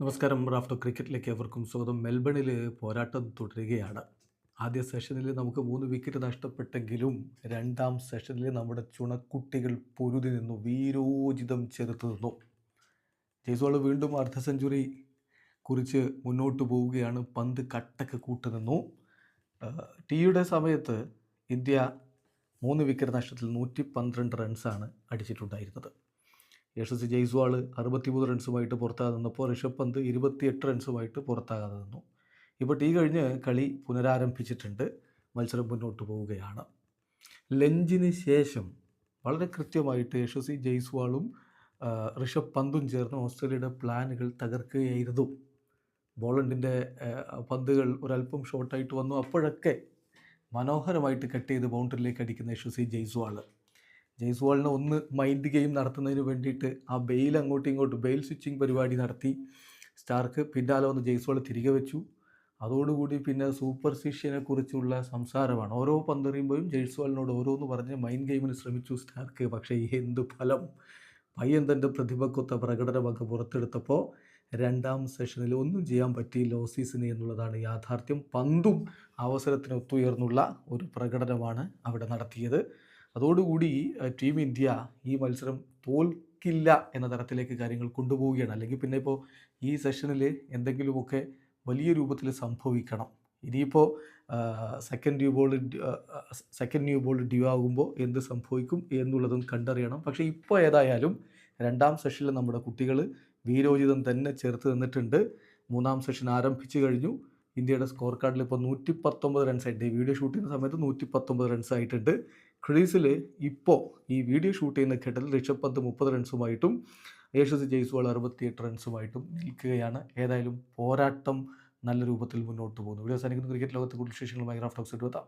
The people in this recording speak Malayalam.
നമസ്കാരം. റാഫ്റ്റോ ക്രിക്കറ്റിലേക്ക് എവർക്കും സ്വാഗതം. മെൽബണിൽ പോരാട്ടം തുടരുകയാണ്. ആദ്യ സെഷനിൽ നമുക്ക് മൂന്ന് വിക്കറ്റ് നഷ്ടപ്പെട്ടെങ്കിലും രണ്ടാം സെഷനിൽ നമ്മുടെ ചുണക്കുട്ടികൾ പൊരുതി നിന്നു. വീരോചിതം ചെറുത്തു നിന്നു. ജയ്സ്വാൾ വീണ്ടും അർദ്ധ സെഞ്ചുറി കുറിച്ച് മുന്നോട്ട് പോവുകയാണ്. പന്ത് കട്ടക്ക് കൂട്ടു നിന്നു. ടീയുടെ സമയത്ത് ഇന്ത്യ മൂന്ന് വിക്കറ്റ് നഷ്ടത്തിൽ നൂറ്റി പന്ത്രണ്ട് റൺസാണ് അടിച്ചിട്ടുണ്ടായിരുന്നത്. യശസ്വി ജയ്സ്വാൾ അറുപത്തിമൂന്ന് റൺസുമായിട്ട് പുറത്താകെ നിന്നപ്പോൾ ഋഷഭ് പന്ത് ഇരുപത്തിയെട്ട് റൺസുമായിട്ട് പുറത്താകാതെ നിന്നു. ഇപ്പോൾ ടീ കഴിഞ്ഞ് കളി പുനരാരംഭിച്ചിട്ടുണ്ട്. മത്സരം മുന്നോട്ട് പോവുകയാണ്. ലഞ്ചിന് ശേഷം വളരെ കൃത്യമായിട്ട് യശസ്വി ജയ്സ്വാളും ഋഷഭ് പന്തും ചേർന്ന് ഓസ്ട്രേലിയയുടെ പ്ലാനുകൾ തകർക്കുകയായിരുന്നു. ബോളണ്ടിന്റെ പന്തുകൾ ഒരല്പം ഷോർട്ടായിട്ട് വന്നു. അപ്പോഴൊക്കെ മനോഹരമായിട്ട് കട്ട് ചെയ്ത് ബൗണ്ടറിയിലേക്ക് അടിക്കുന്ന യശസ്വി ജയ്സ്വാൾ ജയ്സ്വാളിനെ ഒന്ന് മൈൻഡ് ഗെയിം നടത്തുന്നതിന് വേണ്ടിയിട്ട് ആ ബെയിൽ അങ്ങോട്ടും ഇങ്ങോട്ടും ബെയിൽ സ്വിച്ചിങ് പരിപാടി നടത്തി. സ്റ്റാർക്ക് പിന്നാലെ വന്ന് ജയ്സ്വാൾ തിരികെ വെച്ചു. അതോടുകൂടി പിന്നെ സൂപ്പർ കുറിച്ചുള്ള സംസാരമാണ്. ഓരോ പന്തെറിയുമ്പോഴും ജയ്സ്വാളിനോട് ഓരോന്ന് പറഞ്ഞ് മൈൻഡ് ഗെയിമിന് ശ്രമിച്ചു സ്റ്റാർക്ക്. പക്ഷേ എന്ത് ഫലം? പയ്യൻ തന്റെ പ്രതിഭക്കൊത്ത പ്രകടനമൊക്കെ പുറത്തെടുത്തപ്പോൾ രണ്ടാം സെഷനിൽ ഒന്നും ചെയ്യാൻ പറ്റിയില്ല ഓസീസിന് എന്നുള്ളതാണ് യാഥാർത്ഥ്യം. പന്തും അവസരത്തിന് ഒത്തുയർന്നുള്ള ഒരു പ്രകടനമാണ് അവിടെ നടത്തിയത്. അതോടുകൂടി ടീം ഇന്ത്യ ഈ മത്സരം തോൽക്കില്ല എന്ന തരത്തിലേക്ക് കാര്യങ്ങൾ കൊണ്ടുപോവുകയാണ്. അല്ലെങ്കിൽ പിന്നെ ഇപ്പോൾ ഈ സെഷനിൽ എന്തെങ്കിലുമൊക്കെ വലിയ രൂപത്തിൽ സംഭവിക്കണം. ഇനിയിപ്പോൾ second new ball second new ball dew ആകുമ്പോൾ എന്ത് സംഭവിക്കും എന്നുള്ളതും കണ്ടറിയണം. പക്ഷേ ഇപ്പോൾ ഏതായാലും രണ്ടാം സെഷനിൽ നമ്മുടെ കുട്ടികൾ വീരോചിതം തന്നെ ചേർത്ത് നിന്നിട്ടുണ്ട്. മൂന്നാം സെഷൻ ആരംഭിച്ചു കഴിഞ്ഞു. ഇന്ത്യയുടെ സ്കോർ കാർഡിൽ ഇപ്പോൾ നൂറ്റി പത്തൊമ്പത് റൺസ് ആയിട്ട് ഈ വീഡിയോ ഷൂട്ട് ചെയ്യുന്ന സമയത്ത് നൂറ്റി പത്തൊമ്പത് റൺസായിട്ടുണ്ട് ക്രീസിൽ ഇപ്പോൾ ഈ വീഡിയോ ഷൂട്ട് ചെയ്യുന്ന ഘട്ടത്തിൽ ഋഷഭ് പന്ത് മുപ്പത് റൺസുമായിട്ടും യേശുസ് ജയ്സ്വാൾ അറുപത്തിയെട്ട് റൺസുമായിട്ടും നിൽക്കുകയാണ്. ഏതായാലും പോരാട്ടം നല്ല രൂപത്തിൽ മുന്നോട്ട് പോകുന്നു. വീഡിയോ സാധിക്കുന്ന ക്രിക്കറ്റ് ലോകത്തെ കൂടുതൽ വിശേഷങ്ങളുമായി റാഫ്റ്റോക്സ് എടുത്താം